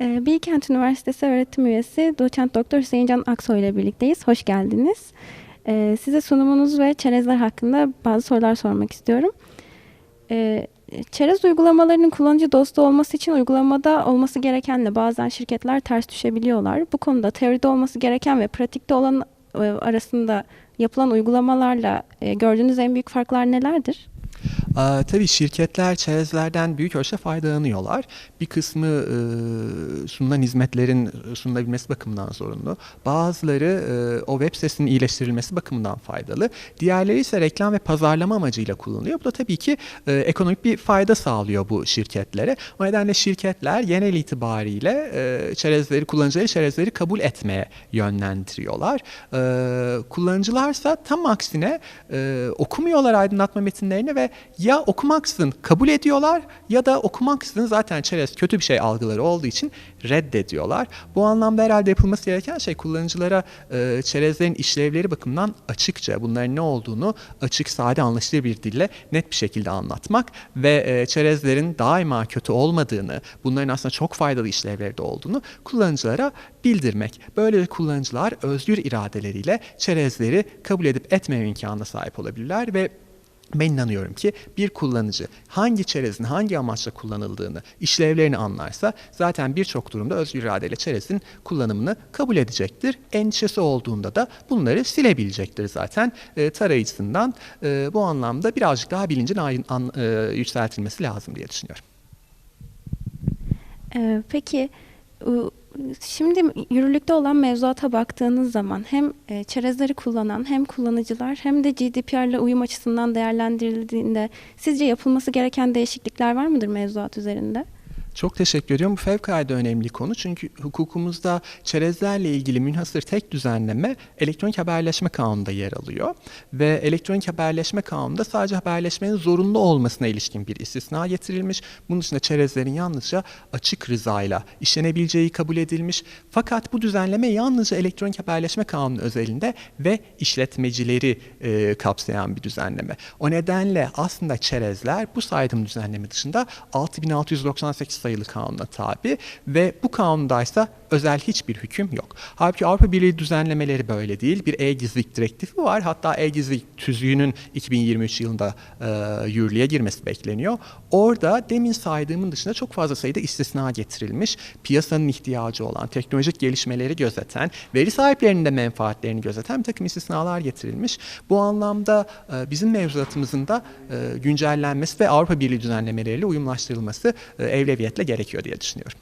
Ee, Bilkent Üniversitesi öğretim üyesi doçent doktor Hüseyin Can Aksoy ile birlikteyiz. Hoş geldiniz. Ee, Size sunumunuz ve çerezler hakkında bazı sorular sormak istiyorum. Ee, Çerez uygulamalarının kullanıcı dostu olması için uygulamada olması gerekenle bazen şirketler ters düşebiliyorlar. Bu konuda teoride olması gereken ve pratikte olan e, arasında yapılan uygulamalarla e, gördüğünüz en büyük farklar nelerdir? Aa, tabii şirketler çerezlerden büyük ölçüde faydalanıyorlar. Bir kısmı e, sunulan hizmetlerin sunulabilmesi bakımından zorunlu. Bazıları e, o web sitesinin iyileştirilmesi bakımından faydalı. Diğerleri ise reklam ve pazarlama amacıyla kullanılıyor. Bu da tabii ki e, ekonomik bir fayda sağlıyor bu şirketlere. O nedenle şirketler genel itibariyle e, çerezleri, kullanıcıları çerezleri kabul etmeye yönlendiriyorlar. E, kullanıcılarsa tam aksine e, okumuyorlar aydınlatma metinlerini ve ya okumaksızın kabul ediyorlar ya da okumaksızın zaten çerez kötü bir şey algıları olduğu için reddediyorlar. Bu anlamda herhalde yapılması gereken şey kullanıcılara e, çerezlerin işlevleri bakımından açıkça bunların ne olduğunu açık, sade, anlaşılır bir dille net bir şekilde anlatmak ve e, çerezlerin daima kötü olmadığını, bunların aslında çok faydalı işlevleri de olduğunu kullanıcılara bildirmek. Böylece kullanıcılar özgür iradeleriyle çerezleri kabul edip etmeme imkanına sahip olabilirler ve ben inanıyorum ki bir kullanıcı hangi çerezin hangi amaçla kullanıldığını, işlevlerini anlarsa zaten birçok durumda özgür iradeyle çerezin kullanımını kabul edecektir. Endişesi olduğunda da bunları silebilecektir zaten. E, tarayıcısından e, bu anlamda birazcık daha bilincin ayın- an- e, yükseltilmesi lazım diye düşünüyorum. Ee, Peki şimdi yürürlükte olan mevzuata baktığınız zaman hem e, çerezleri kullanan hem kullanıcılar hem de GDPR ile uyum açısından değerlendirildiğinde sizce yapılması gereken değişiklikler var mıdır mevzuat üzerinde? Çok teşekkür ediyorum. Bu fevkalade önemli konu. Çünkü hukukumuzda çerezlerle ilgili münhasır tek düzenleme elektronik haberleşme kanununda yer alıyor. Ve elektronik haberleşme kanununda sadece haberleşmenin zorunlu olmasına ilişkin bir istisna getirilmiş. Bunun dışında çerezlerin yalnızca açık rızayla işlenebileceği kabul edilmiş. Fakat bu düzenleme yalnızca elektronik haberleşme kanunu özelinde ve işletmecileri e, kapsayan bir düzenleme. O nedenle aslında çerezler bu saydığım düzenleme dışında 6698 sayılı kanuna tabi ve bu kanundaysa özel hiçbir hüküm yok. Halbuki Avrupa Birliği düzenlemeleri böyle değil. Bir e-gizlilik direktifi var. Hatta e-gizlilik tüzüğünün 2023 yılında e, yürürlüğe girmesi bekleniyor. Orada demin saydığımın dışında çok fazla sayıda istisna getirilmiş. Piyasanın ihtiyacı olan, teknolojik gelişmeleri gözeten, veri sahiplerinin de menfaatlerini gözeten bir takım istisnalar getirilmiş. Bu anlamda e, bizim mevzuatımızın da e, güncellenmesi ve Avrupa Birliği düzenlemeleriyle uyumlaştırılması e, evleviyetle gerekiyor diye düşünüyorum.